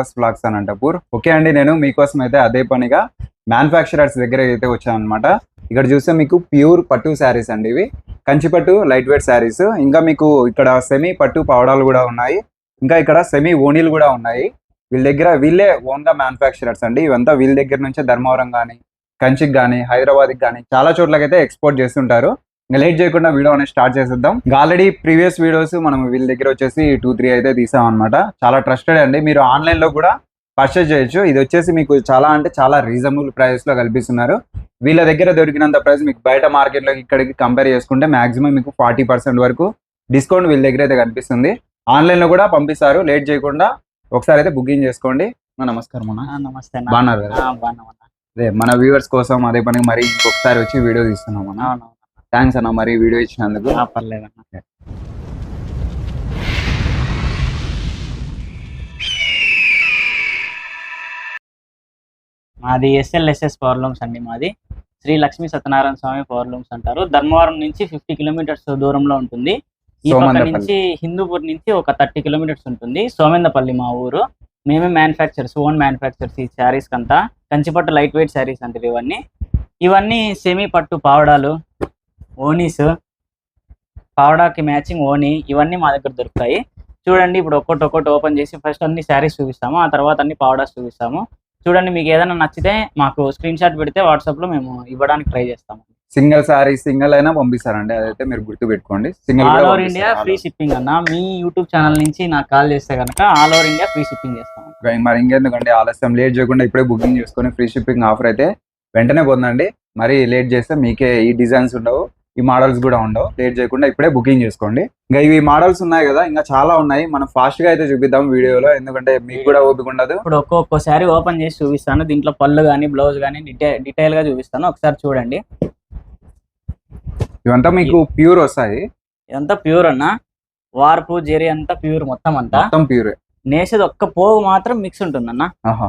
Brothers blogs Anantapur okay అండి నేను మీకోసం అయితే అదే పనిగా మ్యానుఫ్యాక్చరర్స్ దగ్గర అయితే వచ్చానమాట ఇక్కడ చూస్తే మీకు ప్యూర్ పట్టు శారీస్ అండి ఇవి. కంచి పట్టు లైట్ వెయిట్ శారీస్. ఇంకా మీకు ఇక్కడ సెమీ పట్టు పావడాలు కూడా ఉన్నాయి. ఇంకా ఇక్కడ సెమీ ఓనీలు కూడా ఉన్నాయి. వీళ్ళ దగ్గర వీళ్ళే ఓన్గా మ్యానుఫ్యాక్చరర్స్ అండి. ఇవంతా వీళ్ళ దగ్గర నుంచే ధర్మవరం కానీ కంచికి కానీ హైదరాబాద్కి కానీ చాలా చోట్లకైతే ఎక్స్పోర్ట్ చేస్తుంటారు. ఇంకా లేట్ చేయకుండా వీడియో అనేది స్టార్ట్ చేసేద్దాం. ఆల్రెడీ ప్రీవియస్ వీడియోస్ మనం వీళ్ళ దగ్గర వచ్చేసి టూ త్రీ అయితే తీసాం అనమాట చాలా ట్రస్టెడ్ అండి. మీరు ఆన్లైన్లో కూడా పర్చేస్ చేయొచ్చు. ఇది వచ్చేసి మీకు చాలా అంటే చాలా రీజనబుల్ ప్రైస్లో కల్పిస్తున్నారు. వీళ్ళ దగ్గర దొరికినంత ప్రైస్ మీకు బయట మార్కెట్లో ఇక్కడికి కంపేర్ చేసుకుంటే మాక్సిమం మీకు ఫార్టీ పర్సెంట్ వరకు డిస్కౌంట్ వీళ్ళ దగ్గర అయితే కనిపిస్తుంది. ఆన్లైన్లో కూడా పంపిస్తారు. లేట్ చేయకుండా ఒకసారి అయితే బుకింగ్ చేసుకోండి. నమస్కారం అన్న. నమస్తే. బాగున్నారు కదా. అదే మన వ్యూవర్స్ కోసం అదే పని మరి ఇంకొకసారి వచ్చి వీడియో తీస్తున్నాం అన్న. థ్యాంక్స్ అన్న మరి వీడియో ఇచ్చినందుకు. పర్లేదన్న మాది ఎస్ఎల్ఎస్ఎస్ పవర్ లూమ్స్ అండి మాది. శ్రీ లక్ష్మీ సత్యనారాయణ స్వామి పవర్ లూమ్స్ అంటారు. ధర్మవరం నుంచి ఫిఫ్టీ కిలోమీటర్స్ దూరంలో ఉంటుంది. ఈ పక్క. నుంచి హిందూపూర్ నుంచి ఒక థర్టీ కిలోమీటర్స్ ఉంటుంది. సోమెందపల్లి మా ఊరు. మేమే మ్యానుఫ్యాక్చర్స్ ఓన్ మ్యానుఫ్యాక్చర్స్ ఈ శారీస్ కంతా. కంచిపట్టు లైట్ వెయిట్ శారీస్ అంటారు ఇవన్నీ. ఇవన్నీ సెమీ పట్టు పావడాలు ఓనీస్ పావడాకి మ్యాచింగ్ ఓనీ ఇవన్నీ మా దగ్గర దొరుకుతాయి. చూడండి ఇప్పుడు ఒక్కొక్కటి ఒక్కొక్కటి ఓపెన్ చేసి ఫస్ట్ అన్ని శారీస్ చూపిస్తాము ఆ తర్వాత అన్ని పావడాస్ చూపిస్తాము. చూడండి మీకు ఏదైనా నచ్చితే మాకు స్క్రీన్ షాట్ పెడితే వాట్సాప్లో మేము ఇవ్వడానికి ట్రై చేస్తాము. సింగిల్ సారీ సింగిల్ అయినా పంపిస్తారండి. అదైతే మీరు గుర్తు పెట్టుకోండి single all over India free shipping అన్న మీ యూట్యూబ్ ఛానల్ నుంచి నాకు కాల్ చేస్తే కనుక all over India free shipping చేస్తాం మరి ఇంకెందుకంటే ఆలస్యం. లేట్ చేయకుండా ఇప్పుడే బుకింగ్ చేసుకొని ఫ్రీ షిప్పింగ్ ఆఫర్ అయితే వెంటనే పొందండి. మరి లేట్ చేస్తే మీకే ఈ డిజైన్స్ ఉండవు. ఈ మోడల్స్ కూడా ఉండవు. లేట్ చేయకుండా ఇప్పుడే బుకింగ్ చేసుకోండి. ఇంకా ఇవి మోడల్స్ ఉన్నాయి కదా ఇంకా చాలా ఉన్నాయి. మనం ఫాస్ట్గా అయితే చూపిద్దాం వీడియోలో ఎందుకంటే మీకు కూడా ఓపిక ఉండదు. ఇప్పుడు ఒక్కొక్క శారీ ఓపెన్ చేసి చూపిస్తాను. దీంట్లో పళ్ళు కానీ బ్లౌజ్ కానీ డీటెయిల్గా చూపిస్తాను. ఒకసారి చూడండి. ఇవంతా మీకు ప్యూర్ వస్తాయి. ఇదంతా ప్యూర్ అన్న. వార్పు జెరీ అంతా ప్యూర్ మొత్తం అంతా. మొత్తం ప్యూర్ నేసేది ఒక్క పోగు మాత్రం మిక్స్ ఉంటుందన్న. ఆహా.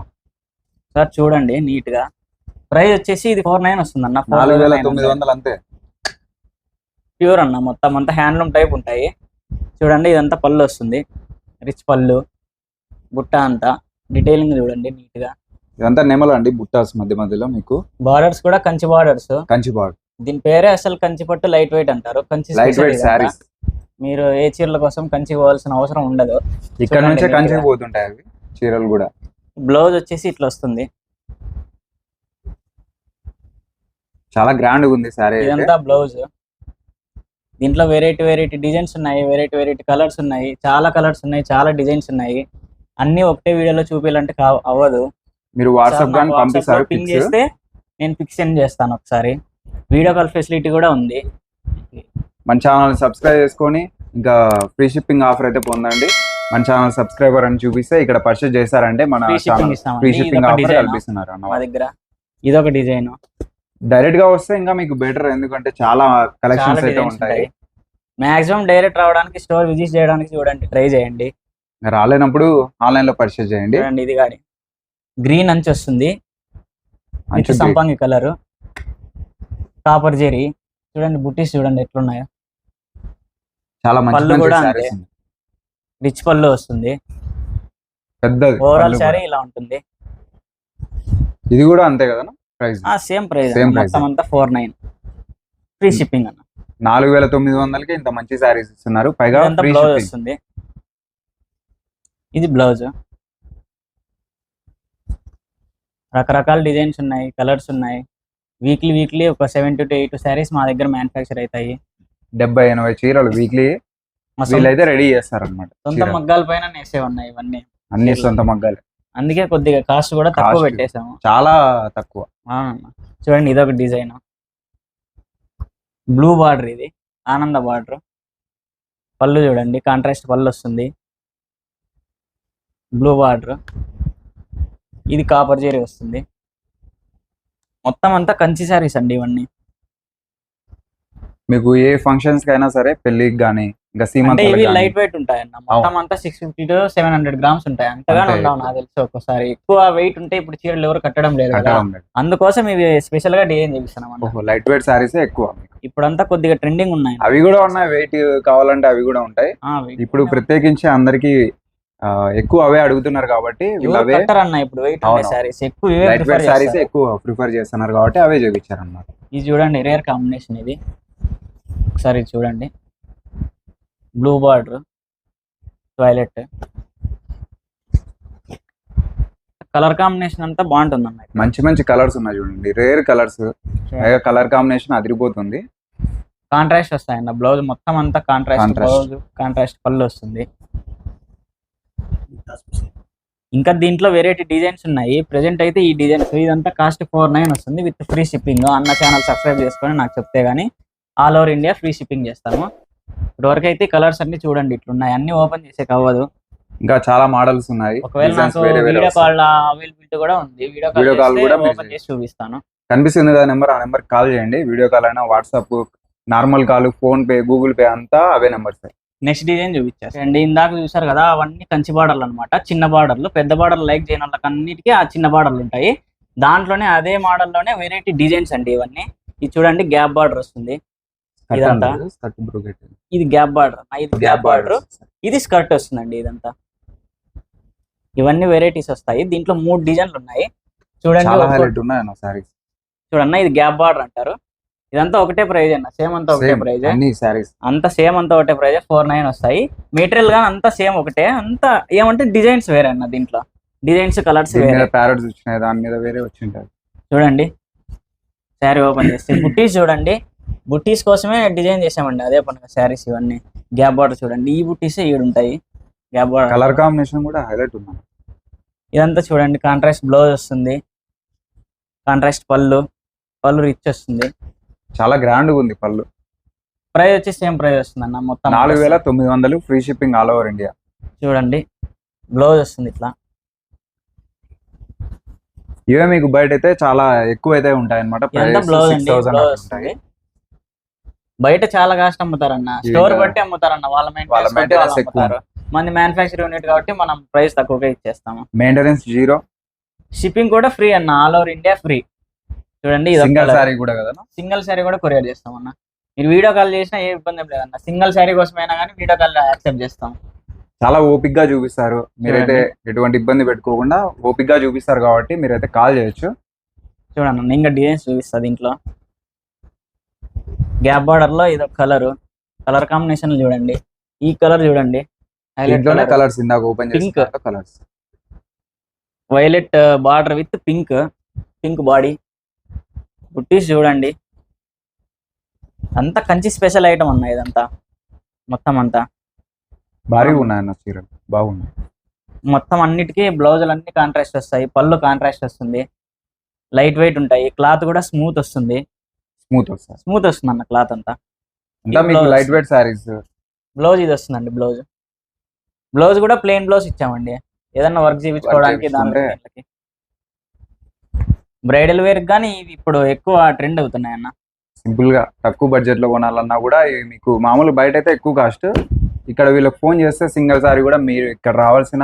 సార్ చూడండి నీట్గా. ప్రైస్ వచ్చేసి ఇది ఫోర్ నైన్ వస్తుంది అన్న నాలుగు వేల తొమ్మిది వందలు అంతే. ప్యూర్ అన్న మొత్తం అంతా హ్యాండ్లూమ్ టైప్ ఉంటాయి. చూడండి ఇదంతా పళ్ళు వస్తుంది. రిచ్ పళ్ళు బుట్ట అంతా. డీటెయిలింగ్ చూడండి నీట్గా. ఇదంతా నెమలు అండి బుట్టాస్ మధ్య మధ్యలో మీకు. బార్డర్స్ కూడా కంచి బార్డర్స్ కంచి బాగ్ దీని పేరే అసలు కంచి పట్టు లైట్ వెయిట్ అంటారు. Kanchi light weight. శారీస్ మీరు ఏ చీరల కోసం కంచి పోవాల్సిన అవసరం ఉండదు. ఇక్కడ నుంచే. కంచికి పోతుంటాయి అవి చీరలు కూడా. బ్లౌజ్ వచ్చేసి ఇట్లా వస్తుంది. చాలా గ్రాండ్ ఉంది సారీ ఇదంతా బ్లౌజ్ దీంట్లో వెరైటీ వెరైటీ డిజైన్స్ ఉన్నాయి వెరైటీ వెరైటీ కలర్స్ ఉన్నాయి చాలా కలర్స్ ఉన్నాయి చాలా డిజైన్స్ ఉన్నాయి. అన్ని ఒకటే వీడియోలో చూపించాలంటే కా- అవ్వదు. మీరు వాట్సాప్ కానీ పంపిస్తారు పింగ్ పిక్స్ చేస్తే నేను పిక్ సెండ్ చేస్తాను ఒకసారి. వీడియో కాల్ ఫెసిలిటీ కూడా ఉంది. మన ఛానల్ సబ్స్క్రైబ్ చేసుకొని ఇంకా ఫ్రీ షిప్పింగ్ ఆఫర్ అయితే పొందండి. మన ఛానల్ సబ్స్క్రైబర్ అని చూపిస్తే ఇక్కడ పర్చేస్ చేశారంటే మన ఫ్రీ షిప్పింగ్ ఆఫర్ కల్పిస్తున్నారు మా దగ్గర. ఇదొక డిజైన్ డైరెక్ట్గా వస్తే ఇంకా మీకు బెటర్ ఎందుకంటే చాలా కలెక్షన్స్ అయితే ఉంటాయి. మాక్సిమం డైరెక్ట్ రావడానికి స్టోర్ విజిట్ చేయడానికి చూడండి ట్రై చేయండి. రాలేనప్పుడు ఆన్లైన్లో పర్చేస్ చేయండి. చూడండి ఇది గాడి గ్రీన్ అంచు వస్తుంది. అంచు సంపంగి కలర్ కాపర్ జెరీ చూడండి బుట్టీస్ చూడండి ఎట్లున్నాయో. చాలా మంచి పళ్ళు కూడా అంతే. రిచ్ పళ్ళు వస్తుంది. పెద్దది ఓవరాల్ కూడా. ఇలా ఉంటుంది. ఇది కూడా అంతే కదా? Same price. మొత్తం అంతా ఫోర్ నైన్. ఫ్రీ. షిప్పింగ్ అన్న. నాలుగు వేల తొమ్మిది వందలకి ఇంత మంచి సారీస్ ఇస్తున్నారు. పైగా బ్లౌజ్ వస్తుంది. ఇది బ్లౌజ్ రకరకాల డిజైన్స్ ఉన్నాయి కలర్స్ ఉన్నాయి. వీక్లీ వీక్లీ ఒక సెవెన్ టు ఎయిట్ శారీస్ మా దగ్గర మ్యానుఫ్యాక్చర్ అవుతాయి. డెబ్బై ఎనభై చీరలు వీక్లీ వీళ్ళైతే రెడీ చేస్తారు అనమాట సొంత మగ్గాల పైన నేసే ఉన్నాయి ఇవన్నీ. అన్ని సొంత మగ్గాలు. అందుకే కొద్దిగా కాస్ట్ కూడా తక్కువ Cost. పెట్టేశాము. చాలా తక్కువ. అవునన్న. చూడండి ఇదొక డిజైన్. బ్లూ బార్డర్ ఇది ఆనంద బార్డర్ పళ్ళు చూడండి కాంట్రాస్ట్ పళ్ళు వస్తుంది. బ్లూ బార్డర్ ఇది కాపర్ జెరీ వస్తుంది. మొత్తం అంతా కంచి శారీస్ అండి ఇవన్నీ. మీకు ఏ ఫంక్షన్స్ కైనా సరే పెళ్ళికి గానీ ఇంకా ఇవి గానీ. లైట్ వెయిట్ ఉంటాయన్న. మొత్తం అంతా six fifty to seven hundred grams ఉంటాయి. అంతగానే అంతే. ఉండవు నాకు తెలిసి ఒక్కోసారి. ఎక్కువ వెయిట్ ఉంటే ఇప్పుడు చీరలు ఎవరు కట్టడం లేదు కదా. అందుకోసం ఇవి స్పెషల్గా డిజైన్ చేపిస్తున్నాం అన్న లైట్ వెయిట్ సారీస్ ఎక్కువ ఇప్పుడంతా కొద్దిగా ట్రెండింగ్ ఉన్నాయి. అవి కూడా ఉన్నాయి. వెయిట్ కావాలంటే అవి కూడా ఉంటాయి. ఇప్పుడు. ప్రత్యేకించి అందరికి ఎక్కువ అవే అడుగుతున్నారు కాబట్టి అన్న ఇప్పుడు వెయిట్. శారీస్ ఎక్కువ లైట్ వెయిట్ సారీస్. ఎక్కువ ప్రిఫర్ చేస్తున్నారు కాబట్టి అవే చూపించారు అనమాట ఇది చూడండి రేర్ కాంబినేషన్ ఇది. ఒకసారి చూడండి. Blue border toilet colour combination అంతా బాగుంటుంది అన్న మంచి మంచి కలర్స్ ఉన్నాయి చూడండి. రేర్ కలర్స్ కలర్ కాంబినేషన్ అదిరిపోతుంది. కాంట్రాస్ట్ వస్తాయన్న బ్లౌజ్ మొత్తం అంతా కాంట్రాస్ట్. బ్లౌజ్ కాంట్రాస్ట్ పళ్ళు వస్తుంది. ఇంకా దీంట్లో వెరైటీ డిజైన్స్ ఉన్నాయి. ప్రెజెంట్ అయితే ఈ డిజైన్స్ ఇదంతా కాస్ట్ ఫోర్ నైన్ వస్తుంది. విత్ ఫ్రీ షిప్పింగ్ అన్న ఛానల్ సబ్స్క్రైబ్ చేసుకొని నాకు చెప్తే గానీ all over India free shipping చేస్తాము. ఇప్పటివరకు అయితే కలర్స్ అన్ని చూడండి ఇట్లున్నాయి. అన్ని ఓపెన్ చేసే అవ్వదు ఇంకా చాలా మోడల్స్ ఉన్నాయి. ఒకవేళ నాకు వీడియో. కాల్ అవైలబిలిటీ కూడా ఉంది. వీడియో కాల్ కూడా ఓపెన్ చేసి చూపిస్తాను. కనిపిస్తుంది కదా నెంబర్ ఆ నెంబర్ కాల్ చేయండి. వీడియో కాల్ అయినా WhatsApp normal call PhonePe Google Pay అంతా అవే నెంబర్స్ నెక్స్ట్ డిజైన్ చూపించారు అండ్ ఇందాక చూసారు కదా అవన్నీ కంచి బార్డర్లు అనమాట చిన్న బార్డర్లు పెద్ద బార్డర్ లైక్ చేయని వాళ్ళకి అన్నిటికీ ఆ చిన్న బార్డర్లు ఉంటాయి. దాంట్లోనే అదే మోడల్లోనే వెరైటీ డిజైన్స్ అండి ఇవన్నీ. ఇది చూడండి గ్యాప్ బార్డర్ వస్తుంది. ఇదంతా? ఇది గ్యాప్ బార్డర్ ఇది గ్యాప్ బార్డర్ ఇది స్కర్ట్ వస్తుందండి ఇదంతా. ఇవన్నీ వెరైటీస్ వస్తాయి. దీంట్లో మూడు డిజైన్లు ఉన్నాయి. చూడండి చూడన్న ఇది గ్యాప్ బార్డర్ అంటారు. ఇదంతా ఒకటే ప్రైజ్ అన్న. సేమ్ అంతా ఒకటే ప్రైజ్ అంత సేమ్ అంతా ఒకటే ప్రైజ్ ఫోర్ నైన్ వస్తాయి. మెటీరియల్గా అంతా సేమ్ ఒకటే. అంతా ఏమంటే డిజైన్స్ వేరే అన్న దీంట్లో. డిజైన్స్ కలర్స్ వేరే. ప్యారెట్స్ వచ్చినాయి. దాని మీద వేరే వచ్చి చూడండి. శారీ ఓపెన్ చేస్తే. బుట్టీస్ చూడండి. బుట్టీస్ కోసమే డిజైన్ చేసామండి అదే పండుగ శారీస్ ఇవన్నీ. గ్యాప్ బార్డర్ చూడండి. ఈ బుట్టీస్ ఈడు ఉంటాయి. Gap border. కలర్ కాంబినేషన్ కూడా హైలైట్ ఉంది. ఇదంతా చూడండి. కాంట్రాస్ట్ బ్లౌజ్ వస్తుంది. కాంట్రాస్ట్ పళ్ళు. పళ్ళు రిచ్ వస్తుంది. చాలా గ్రాండ్ ఉంది పళ్ళు. ప్రైస్ వచ్చి సేమ్ ప్రైస్ వస్తుంది అన్న మొత్తం నాలుగు వేల తొమ్మిది వందలు free shipping all over India. చూడండి. బ్లౌజ్ వస్తుంది ఇట్లా. ఇవే మీకు బయట అయితే చాలా ఎక్కువ అయితే ఉంటాయి. అనమాట ఎంత బ్లౌజ్ అండి బ్లౌజ్ వస్తుంది బయట చాలా కాస్ట్ అమ్ముతారన్న. స్టోర్ బట్టి అమ్ముతారన్న. వాళ్ళ మెయింటెనెన్స్. అమ్ముతారు. మన మ్యానుఫ్యాక్చర్ యూనిట్ కాబట్టి మనం ప్రైస్ తక్కువగా ఇచ్చేస్తాము. మెయింటెనెన్స్ జీరో షిప్పింగ్ కూడా ఫ్రీ అన్న. ఆల్ ఓవర్ ఇండియా ఫ్రీ చూడండి సింగల్ సారీ కూడా కదా? సింగిల్ శారీ కూడా కొరియర్ చేస్తాం అన్న మీరు వీడియో కాల్ చేసినా ఏ ఇబ్బంది లేదన్న. సింగిల్ శారీ కోసమైనా కానీ వీడియో కాల్ యాక్సెప్ట్ చేస్తాం. చాలా ఓపిక్గా చూపిస్తారు. మీరైతే ఎటువంటి ఇబ్బంది పెట్టుకోకుండా ఓపిక్గా చూపిస్తారు కాబట్టి మీరైతే కాల్ చేయొచ్చు. చూడండి ఇంకా డిజైన్స్ చూపిస్తా దీంట్లో. గ్యాప్ బార్డర్లో ఇది కలర్. కలర్ కాంబినేషన్ చూడండి. ఈ కలర్ చూడండి. కలర్స్ ఇందాక open violet border with pink. Pink body. Buttis చూడండి. అంతా కంచి స్పెషల్ ఐటమ్ అన్న ఇదంతా. మొత్తం అంతా. భారీగా ఉన్నాయన్న చీరలు. బాగున్నాయి. మొత్తం అన్నిటికీ బ్లౌజులు అన్ని కాంట్రాస్ట్ వస్తాయి. పళ్ళు కాంట్రాస్ట్ వస్తుంది. లైట్ వెయిట్ ఉంటాయి. క్లాత్ కూడా స్మూత్ వస్తుంది. స్మూత్ వస్తాయి స్మూత్ వస్తుంది అన్న క్లాత్ అంతా. ఈ మీకు. లైట్ వెయిట్ సారీస్ బ్లౌజ్ ఇది వస్తుందండి బ్లౌజ్. బ్లౌజ్ కూడా ప్లెయిన్ బ్లౌజ్ ఇచ్చామండి. ఏదన్నా వర్క్ చేయించుకోవడానికి దాంట్లో బ్రైడల్ వేర్ కానీ ఇవి ఇప్పుడు ఎక్కువ ట్రెండ్ అవుతున్నాయి అన్న సింపుల్గా తక్కువ బడ్జెట్లో కొనాలన్నా కూడా మీకు మామూలు బయట అయితే ఎక్కువ కాస్ట్ ఇక్కడ వీళ్ళకి ఫోన్ చేస్తే సింగిల్ సారీ కూడా మీరు ఇక్కడ రావాల్సిన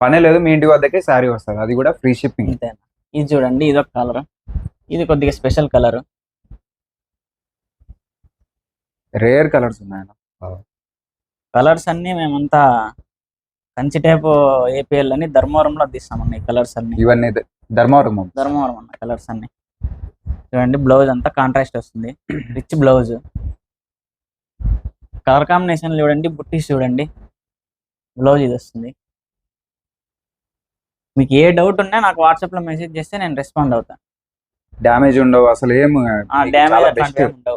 పనే లేదు. మీ ఇంటి వద్దకే సారీ వస్తుంది. అది కూడా ఫ్రీ షిప్పింగ్. ఇది చూడండి ఇది ఒక కలర్ ఇది కొద్దిగా స్పెషల్ కలర్ రేర్ కలర్స్ ఉన్నాయన్న. కలర్స్ అన్ని మేమంతా కంచి టైప్ ఏపీఎల్ అని ధర్మవరంలో తీస్తామన్న ఈ కలర్స్ అన్ని. ఇవన్నీ ధర్మవరం. ధర్మవరం అన్న కలర్స్ అన్ని. చూడండి బ్లౌజ్ అంతా కాంట్రాస్ట్ వస్తుంది. రిచ్ బ్లౌజ్ కలర్ కాంబినేషన్ చూడండి బుట్టీస్ చూడండి. బ్లౌజ్ ఇది వస్తుంది. మీకు ఏ డౌట్ ఉన్నా నాకు వాట్సాప్లో మెసేజ్ చేస్తే నేను రెస్పాండ్ అవుతాను డ్యామేజ్ ఉండవు అసలు ఏం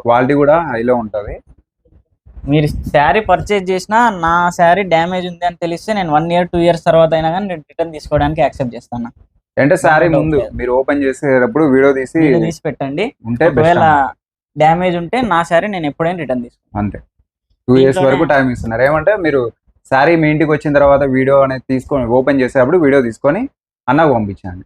క్వాలిటీ కూడా హైలో ఉంటది. మీరు శారీ పర్చేజ్ చేసినా నా శారీ డ్యామేజ్ ఉంది అని తెలిస్తే నేను వన్ ఇయర్ టూ ఇయర్స్ తర్వాత అయినా కానీ నేను రిటర్న్ తీసుకోవడానికి యాక్సెప్ట్ చేస్తాను. అంటే సారీ doubt ముందు. మీరు ఓపెన్ చేసేటప్పుడు వీడియో తీసి తీసి పెట్టండి. ఉంటే ఒకవేళ డ్యామేజ్ ఉంటే నా శారీ నేను ఎప్పుడైనా రిటర్న్ తీసుకుంటాను అంతే. టూ ఇయర్స్ వరకు టైం ఇస్తున్నారు. ఏమంటే మీరు సారీ మీ ఇంటికి వచ్చిన తర్వాత వీడియో అనేది తీసుకొని ఓపెన్ చేసేటప్పుడు వీడియో తీసుకొని అన్నకు పంపించండి.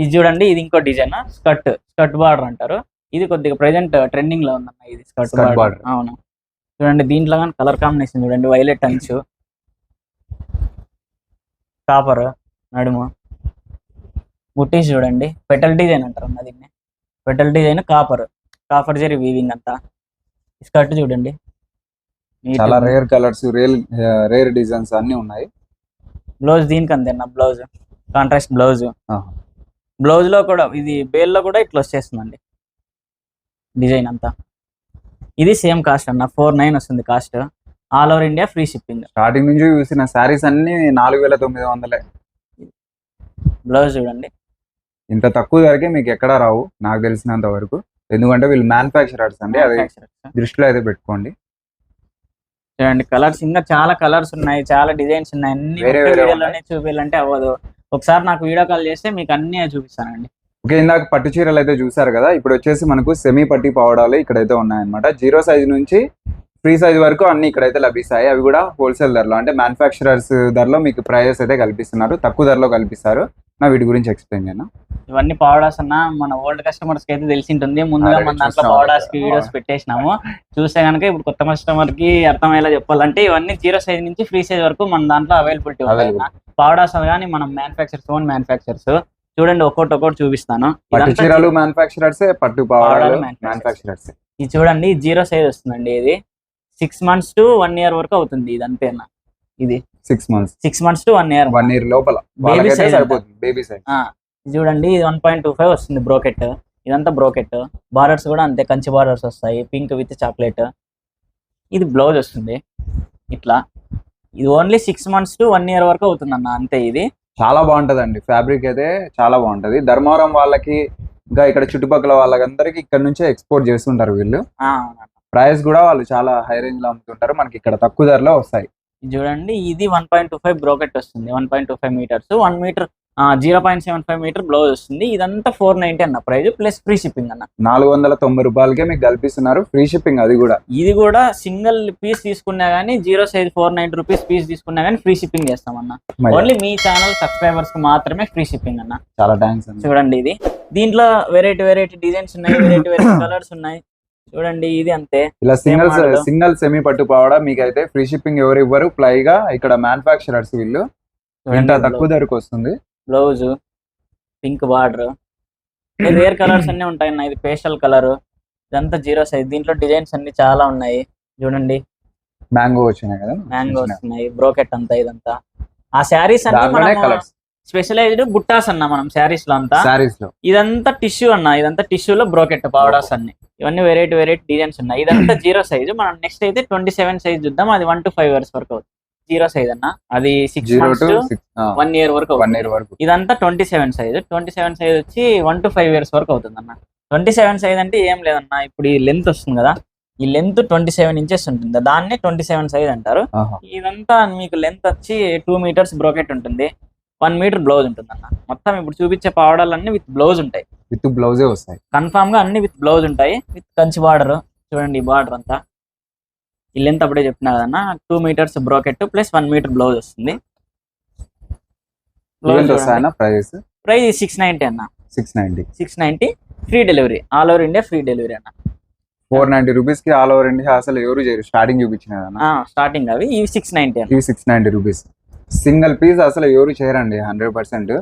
ఇది చూడండి ఇది ఇంకో డిజైన్. స్కర్ట్ స్కర్ట్ బార్డర్ అంటారు. ఇది కొద్దిగా ప్రెసెంట్ ట్రెండింగ్లో ఉందన్న ఇది స్కర్ట్ బార్డర్. అవును. చూడండి దీంట్లో కానీ కలర్ కాంబినేషన్ చూడండి వైలెట్ అంచు కాపర్ నడుము. బుట్టీస్ చూడండి పెటల్ డిజైన్ అంటారు అన్న దీన్ని. Petal design copper copper zari weaving అంతా స్కర్ట్ చూడండి. చాలా. Rare colours rare rare designs అన్ని ఉన్నాయి. బ్లౌజ్ దీనికి అంతే అన్న బ్లౌజ్ కాంట్రాస్ట్ బ్లౌజ్ బ్లౌజ్లో కూడా ఇది బేల్లో కూడా ఇట్లా వచ్చేస్తుందండి. డిజైన్ అంతా. ఇది సేమ్ కాస్ట్ అన్న ఫోర్ నైన్ వస్తుంది cost. All over India free shipping. Starting నుంచి చూసిన శారీస్ అన్ని నాలుగు వేల తొమ్మిది వందలే. బ్లౌజ్ చూడండి. ఇంత తక్కువ ధరకే మీకు ఎక్కడా రావు నాకు తెలిసినంత వరకు. ఎందుకంటే వీళ్ళు మ్యానుఫ్యాక్చరర్స్ అండి అది. దృష్టిలో అయితే పెట్టుకోండి. చూడండి కలర్స్ ఇంకా చాలా కలర్స్ ఉన్నాయి చాలా డిజైన్స్ ఉన్నాయి. అన్ని చూపించాలంటే అవ్వదు. ఒకసారి నాకు వీడియో కాల్ చేస్తే మీకు అన్ని చూపిస్తానండి. ఓకే ఇందాక పట్టు చీరలు అయితే చూసారు కదా ఇప్పుడు వచ్చేసి మనకు సెమీ పట్టి పావడాలు ఇక్కడైతే ఉన్నాయన్నమాట. జీరో సైజ్ నుంచి ఫ్రీ సైజ్ వరకు అన్ని ఇక్కడైతే లభిస్తాయి. అవి కూడా హోల్సేల్ ధరలో అంటే మ్యానుఫ్యాక్చరర్స్ ధరలో మీకు ప్రైజెస్ అయితే కల్పిస్తున్నారు తక్కువ ధరలో కల్పిస్తారు. నా వీటి గురించి ఎక్స్ప్లెయిన్ చేయను ఇవన్నీ పౌడర్స్ అన్న మన ఓల్డ్ కస్టమర్స్కి అయితే తెలిసి ఉంటుంది ముందుగా మన దాంట్లో. పౌడర్స్కి వీడియోస్ పెట్టేసినాము. చూస్తే కనుక ఇప్పుడు కొత్త కస్టమర్కి అర్థమయ్యేలా చెప్పాలంటే ఇవన్నీ జీరో సైజ్ నుంచి ఫ్రీ సైజ్ వరకు మన దాంట్లో అవైలబిలిటీ Available. పౌడర్స్ కానీ మనం మ్యానుఫాక్చర్స్ ఓన్ మ్యానుఫాక్చర్స్ చూడండి ఒక్కొక్కటి ఒక్కొక్కటి చూపిస్తాను. పట్టు చీరలు మ్యానుఫ్యాక్చరర్స్ పట్టు. మ్యానుఫ్యాక్చరర్స్ ఇది చూడండి జీరో సైజ్ వస్తుందండి ఇది. Six months to one year వరకు అవుతుంది ఇది అంతేనా ఇది. Six months six months to one year one year లోపల. Size. అంట. సరిపోతుంది బేబీ సైజ్ చూడండి ఇది వన్ పాయింట్ టూ ఫైవ్ వస్తుంది బ్రోకెట్. ఇదంతా బ్రోకెట్. బార్డర్స్ కూడా అంతే కంచి బార్డర్స్ వస్తాయి. Pink with chocolate. ఇది బ్లౌజ్ వస్తుంది. ఇట్లా. ఇది only six months to one year వరకు అవుతుంది అన్న అంతే ఇది. చాలా బాగుంటదండి. ఫ్యాబ్రిక్ అయితే చాలా బాగుంటది. ధర్మవరం వాళ్ళకి ఇంకా ఇక్కడ చుట్టుపక్కల వాళ్ళకందరికి ఇక్కడ నుంచే ఎక్స్పోర్ట్ చేస్తుంటారు వీళ్ళు. ప్రైస్ కూడా వాళ్ళు చాలా హై రేంజ్లో అమ్ముతుంటారు. మనకి ఇక్కడ తక్కువ ధరలో వస్తాయి. చూడండి ఇది one point two five brocade వస్తుంది. One point two five metres. One metre zero point seven five metre blouse వస్తుంది. ఇదంతా ఫోర్ నైన్టీ అన్న ప్రైస్ ప్లస్ ఫ్రీ షిప్పింగ్ అన్న. నాలుగు వందల తొంభై రూపాయలకే మీకు కల్పిస్తున్నారు. ఫ్రీ షిప్పింగ్ అది కూడా. ఇది కూడా సింగిల్ పీస్ తీసుకున్నా గానీ zero size four ninety rupees piece తీసుకున్నా గానీ ఫ్రీ షిప్పింగ్ చేస్తామన్న. ఓన్లీ మీ ఛానల్ సబ్స్క్రైబర్స్కి మాత్రమే ఫ్రీ షిప్పింగ్ అన్న. చాలా థ్యాంక్స్ చూడండి ఇది. దీంట్లో వెరైటీ వెరైటీ డిజైన్స్ ఉన్నాయి వెరైటీ వెరైటీ కలర్స్ ఉన్నాయి. చూడండి ఇది అంతే. ఇలా సింగిల్. సింగిల్ సెమీ పట్టు పావడా మీకైతే ఫ్రీ షిప్పింగ్ ఎవరు ఇవ్వరు. ప్లైగా ఇక్కడ మ్యానుఫ్యాక్చరర్స్ వీళ్ళు. ఇంత తక్కువ ధరకు వస్తుంది. Blouse pink border rare colours అన్ని ఉంటాయి ఇది పేస్టల్ కలర్ ఇదంతా జీరో సైజ్ దీంట్లో డిజైన్స్ అన్ని చాలా ఉన్నాయి. చూడండి. మ్యాంగో వచ్చినాయి కదా? మ్యాంగో వస్తున్నాయి. బ్రోకెట్ అంతా ఇదంతా. ఆ శారీస్ అన్ని కలర్స్ స్పెషలైజ్డ్ బుట్టాస్ అన్న మనం శారీస్లో అంతా. సారీస్లో ఇదంతా టిష్యూ అన్న ఇదంతా టిష్యూలో బ్రోకెట్ పౌడర్స్ అన్ని. ఇవన్నీ వెరైటీ వెరైటీ డిజైన్స్ ఉన్నాయి. ఇదంతా జీరో సైజ్. మనం నెక్స్ట్ అయితే ట్వంటీ సెవెన్ సైజ్ చూద్దాం. అది వన్ టు ఫైవ్ ఇయర్స్ వరకు అవుతుంది. జీరో సైజ్ అన్న. అది సిక్స్ వన్ ఇయర్ వరకు వన్. ఇయర్ వరకు. ఇదంతా twenty seven size twenty seven size వచ్చి వన్ టు ఫైవ్ ఇయర్స్ వరకు అవుతుంది అన్న. ట్వంటీ సెవెన్ సైజ్ అంటే ఏం లేదన్న. ఇప్పుడు ఈ లెంత్ వస్తుంది కదా. ఈ లెంత్ ట్వంటీ సెవెన్ ఇంచెస్ ఉంటుంది. దాన్ని ట్వంటీ సెవెన్ సైజ్ అంటారు. ఇదంతా మీకు లెంత్ వచ్చి టూ మీటర్స్ బ్రోకెట్ ఉంటుంది. వన్ మీటర్ బ్లౌజ్ ఉంటుంది అన్న మొత్తం ఇప్పుడు చూపించే పావడాలన్నీ విత్ బ్లౌజ్ ఉంటాయి. విత్ బ్లౌజే వస్తాయి. కన్ఫామ్గా అన్ని విత్ బ్లౌజ్ ఉంటాయి. విత్ కంచి బార్డర్ చూడండి ఈ బార్డర్ అంతా. ఈ లెంత్ అప్పుడే చెప్పినా కదన్న two metres brocade plus one metre blouse వస్తుంది. ప్రైస్ ప్రైస్ సిక్స్ నైన్టీ అన్న. Six ninety six ninety free delivery all over India free delivery అన్న. ఫోర్ నైన్టీ రూపీస్కి ఆల్ ఓవర్ ఇండియా అసలు ఎవరు చేయరు. స్టార్టింగ్ చూపించిన స్టార్టింగ్ అవి. ఇవి సిక్స్ నైన్టీ ఇవి six ninety rupees single piece అసలు ఎవరు చేయరండి హండ్రెడ్ పర్సెంట్.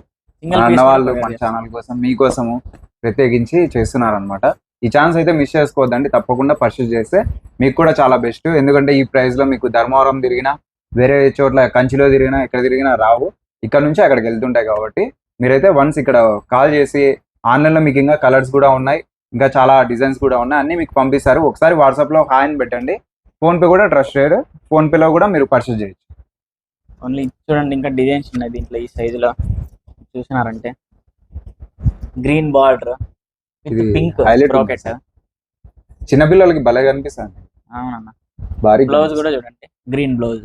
అన్న వాళ్ళు మన ఛానల్ కోసం మీకోసము ప్రత్యేకించి చేస్తున్నారు అనమాట ఈ ఛాన్స్ అయితే మిస్ చేసుకోవద్దండి తప్పకుండా పర్చేస్ చేస్తే మీకు కూడా చాలా బెస్ట్ ఎందుకంటే ఈ ప్రైస్లో మీకు ధర్మవరం తిరిగినా వేరే చోట్ల కంచిలో తిరిగినా ఎక్కడ తిరిగినా రావు. ఇక్కడ నుంచి అక్కడికి వెళ్తుంటాయి కాబట్టి మీరైతే వన్స్ ఇక్కడ కాల్ చేసి ఆన్లైన్లో మీకు ఇంకా కలర్స్ కూడా ఉన్నాయి ఇంకా చాలా డిజైన్స్ కూడా ఉన్నాయి అన్ని మీకు పంపిస్తారు. ఒకసారి వాట్సాప్లో హాయ్ అని పెట్టండి. ఫోన్ పే కూడా ట్రస్టెడ్ ఫోన్ పేలో కూడా మీరు పర్చేస్ చేయొచ్చు. ఓన్లీ చూడండి ఇంకా డిజైన్స్ ఉన్నాయి దీంట్లో ఈ సైజ్లో. చూసినారంటే. Green border with pink highlight brocade ఉంది. చిన్నపిల్లలకి భలే కనిపిస్తుంది. అవునన్న. భారీ బ్లౌజ్ కూడా చూడండి. గ్రీన్ బ్లౌజ్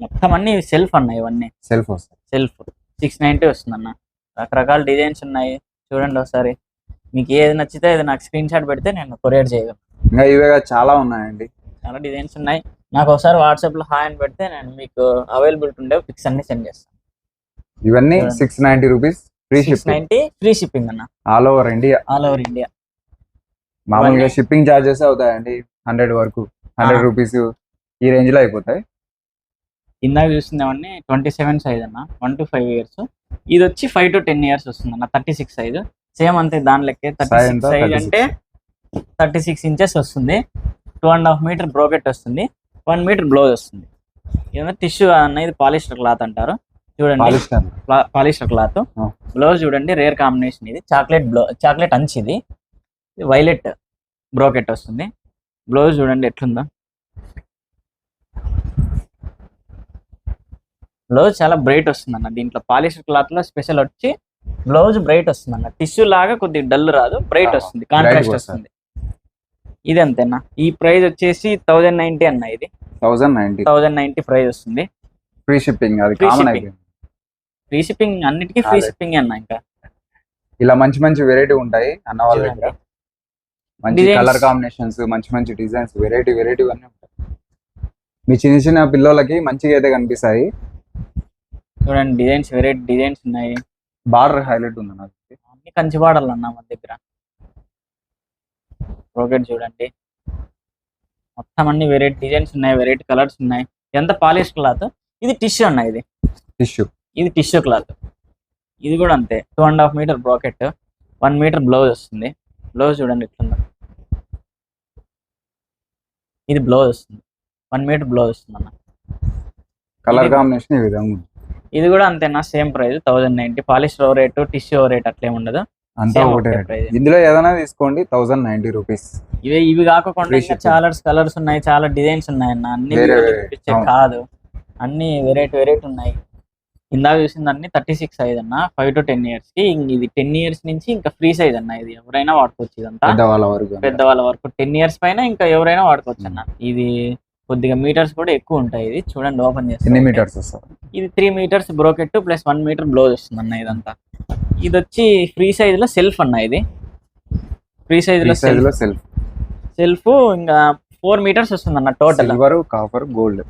మొత్తం అన్ని సెల్ఫ్ అన్న ఇవన్నీ. సెల్ఫ్ వస్తుంది సెల్ఫ్ సిక్స్ నైన్టీ వస్తుంది అన్న రకరకాల డిజైన్స్ ఉన్నాయి. చూడండి ఒకసారి. మీకు ఏది నచ్చితే అది నాకు స్క్రీన్ షాట్ పెడితే నేను కొరియర్ చేయగలను. ఇంకా ఇవే చాలా ఉన్నాయండి. చాలా డిజైన్స్ ఉన్నాయి. నాకు ఒకసారి వాట్సాప్లో హాయ్ అని పెడితే నేను మీకు అవైలబిలిటీ ఉండే పిక్స్ అన్ని సెండ్ చేస్తాను. ఇవన్నీ. Six ninety rupees free six shipping ninety free shipping అన్న. All over India all over India మామూలుగా షిప్పింగ్ చార్జెస్ అవుతాయండి. హండ్రెడ్ వరకు హండ్రెడ్. రూపీస్ ఈ రేంజ్లో అయిపోతాయి. ఇందాక చూసిందేమని ట్వంటీ సెవెన్ సైజ్ అన్న. వన్ టు ఫైవ్ ఇయర్స్ ఇది వచ్చి ఫైవ్ టు టెన్ ఇయర్స్ వస్తుంది అన్న. థర్టీ సిక్స్ సైజ్ సేమ్ అంతే దాని లెక్కే. Thirty Size six? సైజ్ 36. అంటే థర్టీ సిక్స్ ఇంచెస్ వస్తుంది two and half metre brocade వస్తుంది. వన్ మీటర్ బ్లౌజ్ వస్తుంది. ఇదంతా టిష్యూ అన్న ఇది పాలిస్టర్ క్లాత్ అంటారు. చూడండి. పాలిస్టర్. క్లాత్. బ్లౌజ్ చూడండి రేర్ కాంబినేషన్ ఇది. చాక్లెట్ బ్లౌ చాక్లెట్ అంచ్ ఇది. వైలెట్ బ్రోకెట్ వస్తుంది. బ్లౌజ్ చూడండి ఎట్లుందో. బ్లౌజ్ చాలా బ్రైట్ వస్తుంది అన్న దీంట్లో. పాలిస్టర్ క్లాత్లో స్పెషల్ వచ్చి బ్లౌజ్ బ్రైట్ వస్తుంది అన్న టిష్యూ లాగా కొద్దిగా డల్ రాదు బ్రైట్. వస్తుంది. కాంట్రాస్ట్ వస్తుంది. ఇది అంతేనా ఈ ప్రైస్ వచ్చేసి థౌజండ్ నైన్టీ అన్న ఇది. Thousand ninety. Thousand ninety price వస్తుంది. ఫ్రీ షిప్పింగ్ అది shipping. అయిపోయింది. ఫ్రీ షిప్పింగ్ అన్నిటికీ ఫ్రీ. షిప్పింగ్ అన్న ఇంకా. ఇలా మంచి మంచి వెరైటీ ఉంటాయి అన్న వాళ్ళ దగ్గర. మంచి. కలర్ కాంబినేషన్స్ మంచి మంచి డిజైన్స్ వెరైటీ వెరైటీ అన్నీ ఉంటాయి. మీ చిన్న చిన్న పిల్లలకి మంచిగా అయితే కనిపిస్తాయి. చూడండి డిజైన్స్ వెరైటీ డిజైన్స్ ఉన్నాయి. బార్డర్ హైలైట్ ఉంది నాకు అన్ని కంచి పాడాలి అన్న మన దగ్గర. రోకెట్ చూడండి. మొత్తం అన్ని వెరైటీ డిజైన్స్ ఉన్నాయి వెరైటీ కలర్స్ ఉన్నాయి. ఎంత పాలిష్ క్లాత్ ఇది టిష్యూ అన్న ఇది. టిష్యూ ఇది టిష్యూ క్లాత్ ఇది కూడా అంతే. Two and half metre brocade one metre blouse వస్తుంది. బ్లౌజ్ చూడండి ఎట్లుందో. ఇది బ్లౌజ్ వస్తుంది. వన్ మీటర్ బ్లౌజ్ వస్తుంది అన్న కలర్ కాంబినేషన్ ఈ విధంగా ఉంది. ఇది కూడా అంతేనా? Same price thousand ninety polish rate tissue rate అట్లే ఉండదు. అంతా ఒకటే. ఇందులో ఏదైనా తీసుకోండి థౌసండ్ నైన్టీ రూపీస్ ఇవి ఇవి కాకుండా. చాలా కలర్స్ ఉన్నాయి చాలా డిజైన్స్ ఉన్నాయి అన్న అన్ని. కాదు. అన్ని వెరైటీ వెరైటీ ఉన్నాయి. ఇందాక చూసింది అన్ని థర్టీ సిక్స్ సైజ్ అన్న ఫైవ్ టు టెన్ ఇయర్స్కి. ఇది టెన్ ఇయర్స్ నుంచి ఇంకా ఫ్రీ సైజ్ అన్న ఇది. ఎవరైనా వాడుకోవచ్చు ఇదంతా. పెద్దవాళ్ళ వరకు పెద్దవాళ్ళ వరకు. టెన్ ఇయర్స్ పైన ఇంకా ఎవరైనా వాడుకోవచ్చు అన్న. ఇది కొద్దిగా మీటర్స్ కూడా ఎక్కువ ఉంటాయి ఇది. చూడండి ఓపెన్ చేసి ఎన్ని మీటర్స్ ఇది three metres brocade plus one metre blouse వస్తుంది అన్న ఇదంతా. ఇది వచ్చి ఫ్రీ సైజ్లో సెల్ఫ్ అన్న ఇది. ఫ్రీ సైజ్లో సెల్ఫ్. సెల్ఫ్. ఇంకా ఫోర్ మీటర్స్ వస్తుంది అన్న total silver copper gold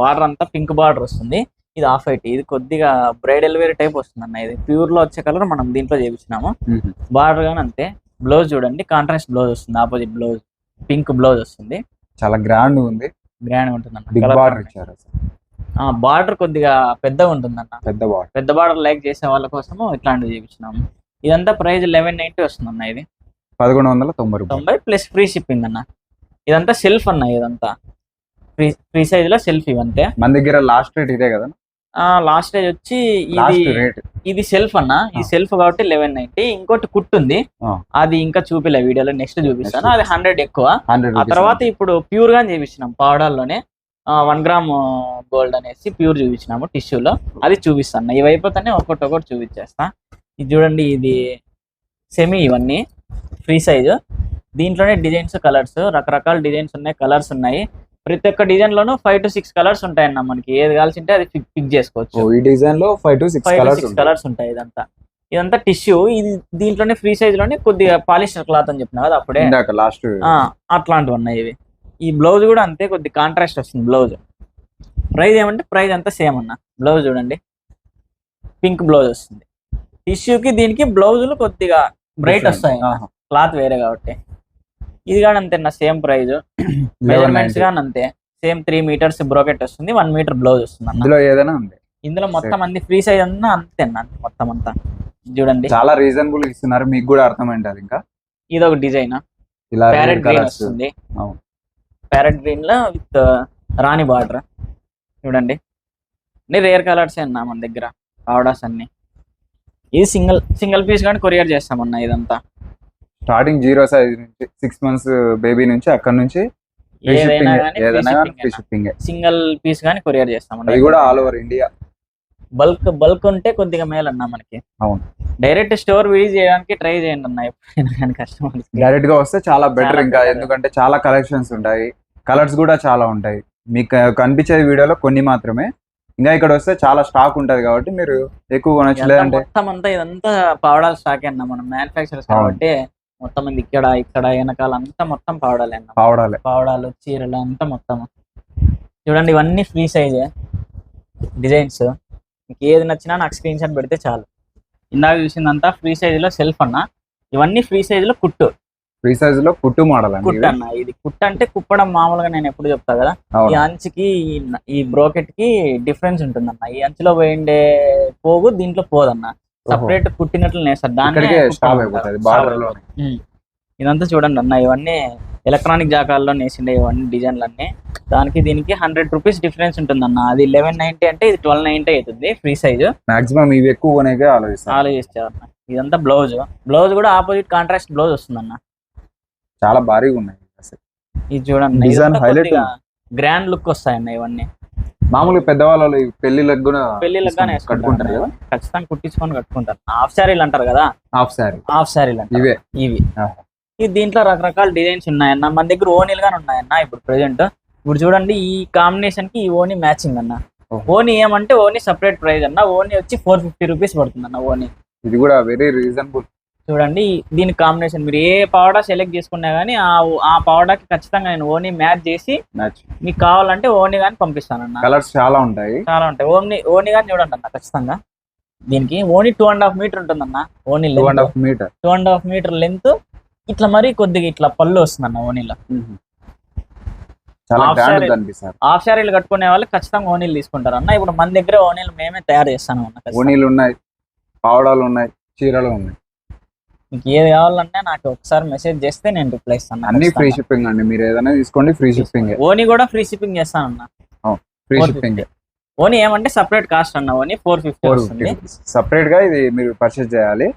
border అంతా పింక్ బార్డర్ వస్తుంది. ఇది ఆఫ్ వైట్. ఇది కొద్దిగా బ్రైడల్ వేర్ టైప్ వస్తుంది అన్న ఇది. ప్యూర్లో వచ్చే కలర్ మనం దీంట్లో చేపించినాము. బార్డర్ గానీ అంతే. బ్లౌజ్ చూడండి కాంట్రాస్ట్ బ్లౌజ్ వస్తుంది ఆపోజిట్ బ్లౌజ్. పింక్ బ్లౌజ్ వస్తుంది. చాలా గ్రాండ్ ఉంది. గ్రాండ్ ఉంటుంది బిగ్ అన్న బార్డర్ ఇచ్చారు. బార్డర్ కొద్దిగా పెద్దగా ఉంటుంది అన్న పెద్ద బార్డర్. పెద్ద బార్డర్ లైక్ చేసే వాళ్ళ కోసము ఇట్లాంటివి చేపించినాము ఇదంతా ప్రైస్ లెవెన్ నైన్టీ వస్తుంది అన్న ఇది. పదకొండు వందల తొంభై తొంభై ప్లస్ ఫ్రీ షిప్పింగ్ అన్న. ఇదంతా సెల్ఫ్ అన్న ఇదంతా. ఫ్రీ ఫ్రీ సైజ్లో సెల్ఫ్ ఇవంతే. మన దగ్గర లాస్ట్ రేట్ ఇదే కదా లాస్ట్ స్టేజ్ వచ్చి ఇది ఇది సెల్ఫ్ అన్న. ఈ. సెల్ఫ్ కాబట్టి లెవెన్ నైన్టీ ఇంకోటి కుట్టుంది. అది ఇంకా చూపిలే వీడియోలో. నెక్స్ట్ చూపిస్తాను. అది హండ్రెడ్ ఎక్కువ. ఆ తర్వాత ఇప్పుడు ప్యూర్గా చేపించినాం పావడాల్లోనే. వన్ గ్రామ్ గోల్డ్ అనేసి ప్యూర్ చూపించినాము టిష్యూలో. అది చూపిస్తాను. ఇవి అయిపోతానే ఒక్కొక్కటి ఒక్కొక్కటి చూపించేస్తా. ఇది చూడండి ఇది సెమీ ఇవన్నీ. ఫ్రీ సైజ్ దీంట్లోనే డిజైన్స్ కలర్స్ రకరకాల డిజైన్స్ ఉన్నాయి కలర్స్ ఉన్నాయి. ప్రతి ఒక్క డిజైన్ లోనూ ఫైవ్ టు సిక్స్ కలర్స్ ఉంటాయన్న మనకి. ఏది కావాల్సింటే అది పిక్ చేసుకోవచ్చు. ఈ డిజైన్లో five to six five colours six colours ఉంటాయి. ఇదంతా. ఇదంతా టిష్యూ ఇది దీంట్లోనే ఫ్రీ సైజ్లోనే కొద్దిగా పాలిస్టర్ క్లాత్ అని చెప్పిన కదా అప్పుడే. లాస్ట్ అట్లాంటివి ఉన్నాయి ఇవి. ఈ బ్లౌజ్ కూడా అంతే కొద్ది కాంట్రాస్ట్ వస్తుంది బ్లౌజ్. ప్రైస్ ఏమంటే ప్రైస్ అంతా సేమ్ అన్న. బ్లౌజ్ చూడండి. పింక్ బ్లౌజ్ వస్తుంది. టిష్యూకి దీనికి బ్లౌజులు కొద్దిగా బ్రైట్ వస్తాయి. క్లాత్ వేరే కాబట్టి. ఇది కూడా అంతే నా సేమ్ ప్రైస్ మెజర్మెంట్స్ కానీ అంతే. సేమ్ త్రీ మీటర్స్ బ్రోకెట్ వస్తుంది వన్ మీటర్ బ్లౌజ్ వస్తుంది అన్న. ఇందులో ఏదైనా ఉంది. ఇందులో మొత్తం అన్ని ఫ్రీ సైజ్ అన్నా అంతే అన్న మొత్తం అంతా. చూడండి. చాలా రీజనబుల్ ఇస్తున్నారు. మీకు కూడా అర్థమైంటది ఇంకా. ఇది ఒక డిజైన్ ఇలా వస్తుంది. ప్యారెట్ గ్రీన్లో విత్ రాణి బార్డర్. చూడండి. అన్ని రేర్ కలర్స్ అన్న మన దగ్గర పౌడర్స్ అన్ని. ఇది సింగిల్ సింగిల్ పీస్ కానీ కొరియర్ చేస్తామన్న ఇదంతా. స్టార్టింగ్ జీరో సైజ్ నుంచి సిక్స్ మంత్స్ బేబీ నుంచి అక్కడ నుంచి ఏదైనా కానీ సింగిల్ పీస్ కానీ కొరియర్ చేస్తామన్న అది కూడా all over India. Bulk bulk ఉంటే కొద్దిగా మేలు అన్న మనకి. అవును. డైరెక్ట్ స్టోర్ విజిట్ చేయడానికి ట్రై చేయండి అన్న ఎప్పుడైనా కస్టమర్స్ డైరెక్ట్గా వస్తే చాలా బెటర్ ఇంకా. ఎందుకంటే చాలా కలెక్షన్స్ ఉంటాయి. కలర్స్ కూడా చాలా ఉంటాయి. మీకు కనిపించే వీడియోలో కొన్ని మాత్రమే. ఇంకా ఇక్కడ వస్తే చాలా స్టాక్ ఉంటది కాబట్టి మీరు ఎక్కువ కొనొచ్చు లేదంటే మొత్తం అంతా ఇదంతా పావడాల స్టాక్ అన్న మనం. మ్యానుఫాక్చరర్స్ అవును. కాబట్టి మొత్తం ఇది ఇక్కడ ఇక్కడ వెనకాల అంతా మొత్తం పావడాలే అన్న. పావడాలే. పావడాలు చీరలు అంతా మొత్తం చూడండి ఇవన్నీ ఫ్రీ సైజ్ డిజైన్స్ మీకు ఏది నచ్చినా నాకు స్క్రీన్ షాట్ పెడితే చాలు. ఇందాక చూసిందంతా ఫ్రీ సైజ్లో సెల్ఫ్ అన్న. ఇవన్నీ ఫ్రీ సైజ్లో కుట్టు. ఫ్రీ సైజ్లో పుట్టు మోడల్ కుట్టు. అన్న. ఇది కుట్టు అంటే కుప్పడం మామూలుగా నేను ఎప్పుడు చెప్తా కదా. ఈ అంచుకి ఈ బ్రోకెట్కి డిఫరెన్స్ ఉంటుందన్న. ఈ అంచులో పోయిండే పోగు దీంట్లో పోదన్న. సపరేట్ కుట్టినట్లు నేస్తారు ఉమ్. ఇదంతా చూడండి అన్న. ఇవన్నీ ఎలక్ట్రానిక్ జాకాల్లో నేసిండే ఇవన్నీ డిజైన్లు అన్నీ దానికి దీనికి హండ్రెడ్ రూపీస్ డిఫరెన్స్ ఉంటుందన్న. అది లెవెన్ నైన్టీ అంటే ఇది ట్వెల్వ్ నైన్టీ అవుతుంది ఫ్రీ సైజు. మాక్సిమం ఇవి ఎక్కువ కొనేకే ఆలోచిస్తారు ఇదంతా బ్లౌజ్. బ్లౌజ్ కూడా ఆపోజిట్ కాంట్రాస్ట్ బ్లౌజ్ వస్తుందన్న. చాలా భారీగా ఉన్నాయి ఇది చూడండి గ్రాండ్ లుక్ వస్తాయన్న ఇవన్నీ. మామూలుగా పెద్దవాళ్ళు ఈ పెళ్ళిళ్ళకి కూడా తీసుకొని కట్టుకుంటారు కదా. ఖచ్చితంగా కుట్టించుకొని కట్టుకుంటారు. హాఫ్ శారీలు అంటారు కదా? హాఫ్ శారీ హాఫ్ శారీలు ఇవే. ఇవి. ఈ దీంట్లో రకరకాల డిజైన్స్ ఉన్నాయన్న మన దగ్గర ఓనీలు గానీ ఉన్నాయన్న ఇప్పుడు ప్రెసెంట్ ఇప్పుడు చూడండి ఈ కాంబినేషన్కి ఈ ఓనీ మ్యాచింగ్ అన్న. ఓనీ ఏమంటే ఓనీ సపరేట్ ప్రైస్ అన్న. ఓనీ వచ్చి ఫోర్ ఫిఫ్టీ రూపీస్ పడుతుంది అన్న ఓనీ ఇది కూడా వెరీ రీజనబుల్ చూడండి దీని కాంబినేషన్ మీరు ఏ పౌడా సెలెక్ట్ చేసుకున్నా గానీ ఆ ఆ పౌడాకి ఖచ్చితంగా నేను ఓనీ మ్యాచ్ చేసి మీకు కావాలంటే ఓనీ గానీ పంపిస్తానన్న. కలర్స్ చాలా ఉంటాయి. చాలా ఉంటాయి. ఓనీ ఓనీ గానీ చూడండి అన్న ఖచ్చితంగా. దీనికి ఓనీ టూ అండ్ హాఫ్ మీటర్ ఉంటుందన్న. ఓనీ two and half metre two and half metre length ఇట్లా మరీ కొద్దిగా ఇట్లా పళ్ళు వస్తుందన్న ఓనీలో. హాఫ్ శారీలు కట్టుకునే వాళ్ళు ఖచ్చితంగా ఓనీలు తీసుకుంటారు అన్న ఇప్పుడు మన దగ్గర ఓనీలు మేమే తయారు చేస్తాను అన్న. ఓనీలు ఉన్నాయి పావడాలు ఉన్నాయి చీరలు ఉన్నాయి. మీకు ఏది కావాలంటే నాకు ఒకసారి మెసేజ్ చేస్తే నేను రిప్లై ఇస్తాను అన్ని ఫ్రీ. షిప్పింగ్ అండి. మీరు ఏదైనా తీసుకోండి ఫ్రీ షిప్పింగ్ ఓనీ కూడా ఫ్రీ షిప్పింగ్ చేస్తాను అన్న. ఫ్రీ 450. షిప్పింగ్ ఓనీ ఏమంటే సపరేట్ కాస్ట్ అన్న ఓనీ ఫోర్ ఫిఫ్టీ వస్తుంది. సపరేట్గా ఇది మీరు పర్చేస్ చేయాలి.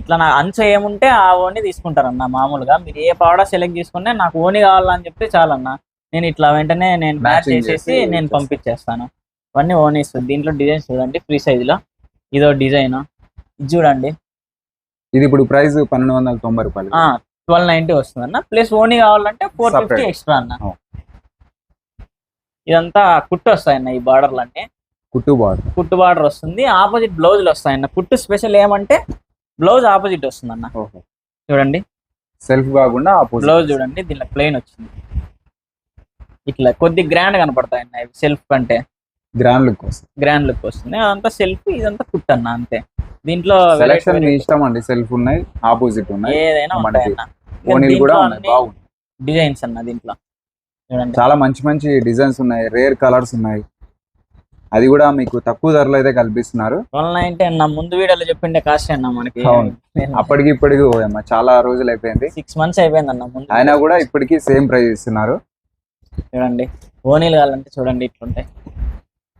ఇట్లా నా అంచు ఏముంటే ఆ ఓనీ తీసుకుంటారన్న మామూలుగా. మీరు ఏ పౌడర్ సెలెక్ట్ చేసుకున్నా నాకు ఓనీ కావాలని చెప్తే చాలన్న. నేను ఇట్లా వెంటనే నేను మ్యాచ్ చేసేసి చేసి నేను చేస్తాను. పంపించేస్తాను. ఇవన్నీ ఓనీస్ దీంట్లో డిజైన్స్ చూడండి. ఫ్రీ సైజ్లో. ఇదో డిజైన్ ఇది చూడండి. ఇది ఇప్పుడు ప్రైస్ పన్నెండు వందల తొంభై రూపాయలు. ట్వెల్వ్ నైన్టీ వస్తుంది అన్న ప్లస్ ఓనీ కావాలంటే ఫోర్ ఫిఫ్టీ. ఎక్స్ట్రా అన్న. ఇదంతా కుట్టు వస్తాయన్న ఈ బార్డర్లు అన్ని కుట్టు బార్డర్ కుట్టు బార్డర్ వస్తుంది. ఆపోజిట్ బ్లౌజులు వస్తాయన్న. కుట్టు స్పెషల్ ఏమంటే బ్లౌజ్ ఆపోజిట్ వస్తుంది అన్న చూడండి. సెల్ఫ్ కాకుండా బ్లౌజ్ చూడండి దీనిలో ప్లెయిన్ వచ్చింది. ఇట్లా కొద్ది గ్రాండ్ కనపడతాయి అన్న సెల్ఫ్ కంటే. గ్రాండ్ లుక్ వస్తుంది. గ్రాండ్ లుక్ వస్తుంది. అదంతా సెల్ఫ్ ఇదంతా కుట్టు అన్న అంతే. దీంట్లో సెలక్షన్ ఇష్టం అండి. సెల్ఫ్ ఉన్నాయి ఆపోజిట్ ఉన్నాయి. ఏదైనా ఓనీలు కూడా డిజైన్స్ అన్న దీంట్లో. చాలా మంచి మంచి డిజైన్స్ ఉన్నాయి. రేర్ కలర్స్ ఉన్నాయి. అది కూడా మీకు తక్కువ ధరలో అయితే కల్పిస్తున్నారు. నైన్టీ అన్న ముందు వీడియోలో చెప్పిండే కాస్ట్ అన్న మనకి. అప్పటికి ఇప్పటికి ఓయమ్మ చాలా రోజులు అయిపోయింది సిక్స్ మంత్స్ అయిపోయింది అన్న ముందు అయినా కూడా ఇప్పటికి సేమ్ ప్రైస్ ఇస్తున్నారు. చూడండి ఓనీలు కావాలంటే చూడండి ఇట్లుంటాయి.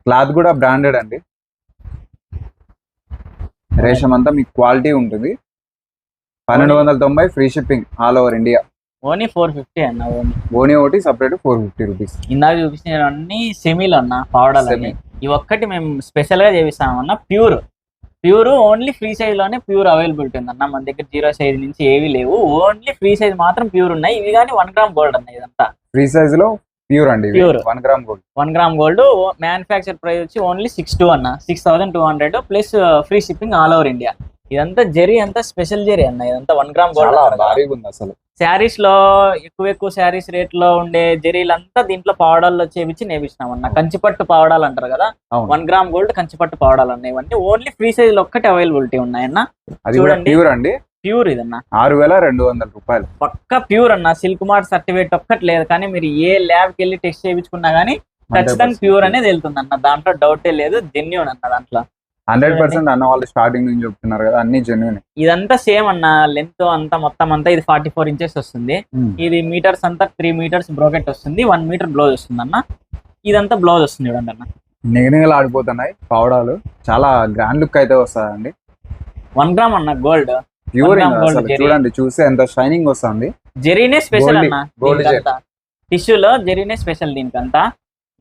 క్లాత్ కూడా బ్రాండెడ్ అండి. రేషం అంతా మీకు క్వాలిటీ ఉంటుంది. పన్నెండు వందల తొంభై free shipping all over India. ఓనీ four fifty అన్న ఓనీ. ఓనీ ఒకటి సపరేట్ ఫోర్ ఫిఫ్టీ రూపీస్. ఇందాక చూపించిన అన్ని సెమీలు అన్న పౌడర్లు ఇవి ఒక్కటి మేము స్పెషల్గా చేపిస్తాం అన్న ప్యూర్. ప్యూర్ ఓన్లీ ఫ్రీ సైజ్లోనే ప్యూర్ అవైలబిలిటీ ఉంది అన్న మన దగ్గర జీరో సైజ్ నుంచి ఏవి లేవు. ఓన్లీ ఫ్రీ సైజ్ మాత్రం ప్యూర్ ఉన్నాయి. ఇవి కానీ వన్ గ్రామ్ గోల్డ్ అన్న ఇదంతా. ఫ్రీ సైజ్లో ప్యూర్ అండి Pure. One gram gold one gram gold manufacture price వచ్చి ఓన్లీ సిక్స్ టూ అన్న. Six thousand two hundred plus free shipping all over India ఇదంతా జెరీ అంతా స్పెషల్ జెరీ అన్న ఇదంతా వన్ గ్రామ్ గోల్డ్ అసలు. శారీస్లో ఎక్కువ ఎక్కువ శారీస్ రేట్లో ఉండే జెరీలంతా దీంట్లో పావడాల్లో చేపించి నేపిస్తున్నాం అన్న. కంచిపట్టు పావడాలు అంటారు కదా వన్ గ్రామ్ గోల్డ్ కంచిపట్టు పావడాలు అన్న. ఇవన్నీ ఓన్లీ ఫ్రీ సైజ్లో ఒక్కటి అవైలబిలిటీ ఉన్నాయన్న చూడండి. ప్యూర్ అండి? ప్యూర్ ఇదన్న. ఆరు వేల రెండు వందల రూపాయలు. పక్క ప్యూర్ అన్న. సిల్క్ మార్ట్ సర్టిఫికేట్ ఒక్కటి లేదు కానీ మీరు ఏ ల్యాబ్కి వెళ్ళి టెస్ట్ చేయించుకున్నా గానీ ఖచ్చితంగా ప్యూర్ అనేది వెళ్తుంది అన్న. దాంట్లో డౌటే లేదు. జెన్యున్ అన్న దాంట్లో. హండ్రెడ్ పర్సెంట్ అన్న వాళ్ళు స్టార్టింగ్ నుంచి చెప్తున్నారు కదా అన్ని జెన్యున్ ఇదంతా సేమ్ అన్న లెంత్ అంతా మొత్తం అంతా ఇది ఫార్టీ ఫోర్ ఇంచెస్ వస్తుంది ఇది మీటర్స్ అంతా త్రీ మీటర్స్ బ్రోకెట్ వస్తుంది వన్ మీటర్ బ్లౌజ్ వస్తుంది అన్న. ఇదంతా బ్లౌజ్ వస్తుంది చూడండి అన్న. నిగనిగలు ఆడిపోతున్నాయి పావడాలు. చాలా గ్రాండ్ లుక్ అయితే వస్తుందండి. వన్ గ్రామ్ అన్న గోల్డ్ ప్యూర్. చూడండి చూస్తే ఎంత షైనింగ్ వస్తుంది. జెరీనే స్పెషల్ అన్న దీనికంతా. టిష్యూలో జెరీనే స్పెషల్ దీనికంతా.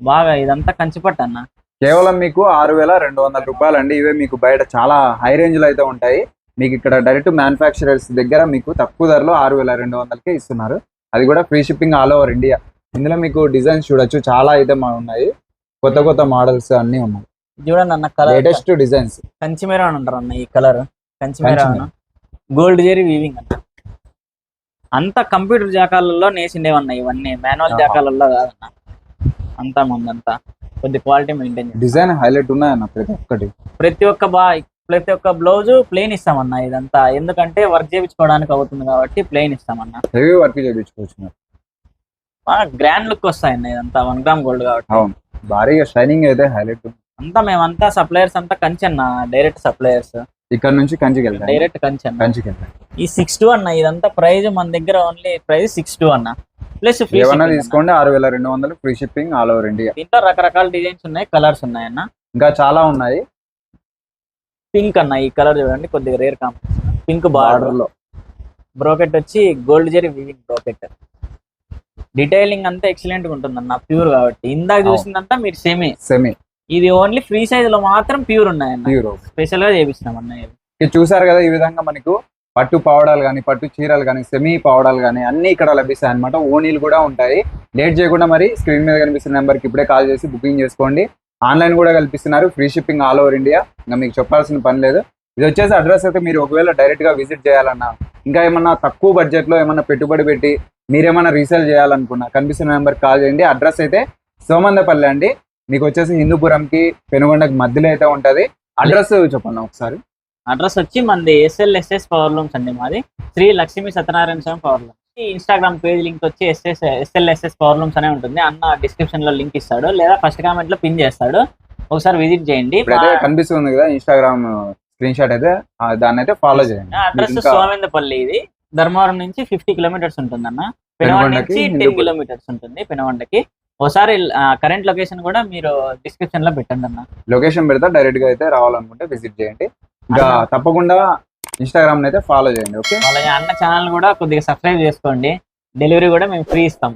బాగా ఇదంతా కంచిపట్టు అన్న. కేవలం మీకు ఆరు వేల రెండు వందల రూపాయలు అండి ఇవే మీకు బయట చాలా హై రేంజ్లో అయితే ఉంటాయి. మీకు ఇక్కడ డైరెక్ట్ మ్యానుఫ్యాక్చరర్స్ దగ్గర మీకు తక్కువ ధరలో ఆరు వేల రెండు వందలకే ఇస్తున్నారు. అది కూడా free shipping all over India ఇందులో మీకు డిజైన్స్ చూడొచ్చు. చాలా అయితే మా ఉన్నాయి. కొత్త కొత్త మోడల్స్ అన్ని ఉన్నాయి. చూడండి అన్న కలర్ లేటెస్ట్ డిజైన్స్ కంచిమేరా అని అంటారు అన్న ఈ కలర్ కంచిమేరా. గోల్డ్ జెరీ వీవింగ్ అన్న. అంతా కంప్యూటర్ జాకాలలో నేసిండేవన్న ఇవన్నీ. మాన్యువల్. జాకాలలో కాదన్న. అంతా ముందంతా. కొద్ది క్వాలిటీ మెయింటైన్ డిజైన్ హైలైట్ ఉన్నాయన్న ప్రతి ఒక్కటి. ప్రతి ఒక్క బా ప్రతి ఒక్క బ్లౌజ్ ప్లెయిన్ ఇస్తామన్న ఇదంతా. ఎందుకంటే వర్క్ చేయించుకోవడానికి అవుతుంది కాబట్టి ప్లెయిన్ ఇస్తామన్న. హెవీ వర్క్ చేయించుకోవచ్చు గ్రాండ్ లుక్ వస్తాయన్న ఇదంతా. వన్ గ్రామ్ గోల్డ్ కాబట్టి. అవును. భారీగా షైనింగ్ అయితే హైలైట్ అంతా మేమంతా సప్లయర్స్ అంతా కంచి అన్న డైరెక్ట్ సప్లయర్స్ ఇక్కడ నుంచి కంచికి వెళ్తాయి డైరెక్ట్ కంచి అన్న. కంచికి వెళ్తాయి ఈ సిక్స్ టూ అన్న ఇదంతా ప్రైస్ మన దగ్గర ఓన్లీ ప్రైస్ సిక్స్ టూ అన్న. ప్లస్ ఏమన్నా తీసుకోండి ఆరు వేల రెండు వందలు free shipping all over India దీంట్లో రకరకాల డిజైన్స్ ఉన్నాయి కలర్స్ ఉన్నాయి అన్న. ఇంకా చాలా ఉన్నాయి. పింక్ అన్న ఈ కలర్ చూడండి కొద్దిగా రేర్ కాంపిటీషన్ పింక్ బార్డర్లో. బ్రోకెట్ వచ్చి gold zari weaving brocade detailing అంతా ఎక్సలెంట్గా ఉంటుంది అన్న ప్యూర్ కాబట్టి. ఇందాక. చూసిందంతా మీరు సేమే సెమీ ఇది ఓన్లీ ఫ్రీ సైజ్లో మాత్రం ప్యూర్ ఉన్నాయన్న. ప్యూర్ స్పెషల్గా చేపిస్తున్నాం అన్న ఇది. చూసారు కదా ఈ విధంగా మనకు పట్టు పావడాలు కానీ పట్టు చీరలు కానీ సెమీ పావడాలు కానీ అన్ని ఇక్కడ లభిస్తాయి అనమాట ఓనీలు కూడా ఉంటాయి. లేట్ చేయకుండా మరి స్క్రీన్ మీద కనిపిస్తున్న నెంబర్కి ఇప్పుడే కాల్ చేసి బుకింగ్ చేసుకోండి. ఆన్లైన్ కూడా కల్పిస్తున్నారు. Free shipping all over India ఇంకా మీకు చెప్పాల్సిన పని లేదు. ఇది వచ్చేసి అడ్రస్ అయితే మీరు ఒకవేళ డైరెక్ట్గా విజిట్ చేయాలన్నా ఇంకా ఏమన్నా తక్కువ బడ్జెట్లో ఏమన్నా పెట్టుబడి పెట్టి మీరేమన్నా రీసేల్ చేయాలనుకున్నా కనిపిస్తున్న నెంబర్కి కాల్ చేయండి. అడ్రస్ అయితే సోమందపల్లి అండి. మీకు వచ్చేసి హిందూపురంకి పెనుగొండకి మధ్యలో అయితే ఉంటది. అడ్రస్ చెప్పండి ఒకసారి. అడ్రస్ వచ్చి మనది ఎస్ఎల్ఎస్ఎస్ పవర్ లూమ్స్ అండి మాది. Shri Lakshmi Satyanarayana Swamy power looms Instagram page link వచ్చి ఎస్ఎస్ ఎస్ఎల్ఎస్ఎస్ పవర్ లూమ్స్ అనే ఉంటుంది. అన్న డిస్క్రిప్షన్లో లింక్ ఇస్తాడు. లేదా ఫస్ట్ కామెంట్లో పిన్ చేస్తాడు. ఒకసారి విజిట్ చేయండి. కనిపిస్తుంది కదా ఇన్స్టాగ్రామ్ స్క్రీన్ షాట్ అయితే దాన్ని అయితే ఫాలో చేయండి. అడ్రస్ సోమేందపల్లి ఇది. ధర్మవరం నుంచి ఫిఫ్టీ కిలోమీటర్స్ ఉంటుంది అన్న. పెనవండ నుంచి టెన్. కిలోమీటర్స్ ఉంటుంది పెనవండకి ఒకసారి కరెంట్ లొకేషన్ కూడా మీరు డిస్క్రిప్షన్లో పెట్టండి అన్న. లొకేషన్ పెడతా డైరెక్ట్గా అయితే రావాలనుకుంటే విజిట్ చేయండి. ఇంకా. తప్పకుండా ఇన్స్టాగ్రామ్ అయితే ఫాలో చేయండి ఓకే అలాగే అన్న ఛానల్ కూడా కొద్దిగా సబ్స్క్రైబ్ చేసుకోండి. డెలివరీ కూడా మేము ఫ్రీ ఇస్తాం.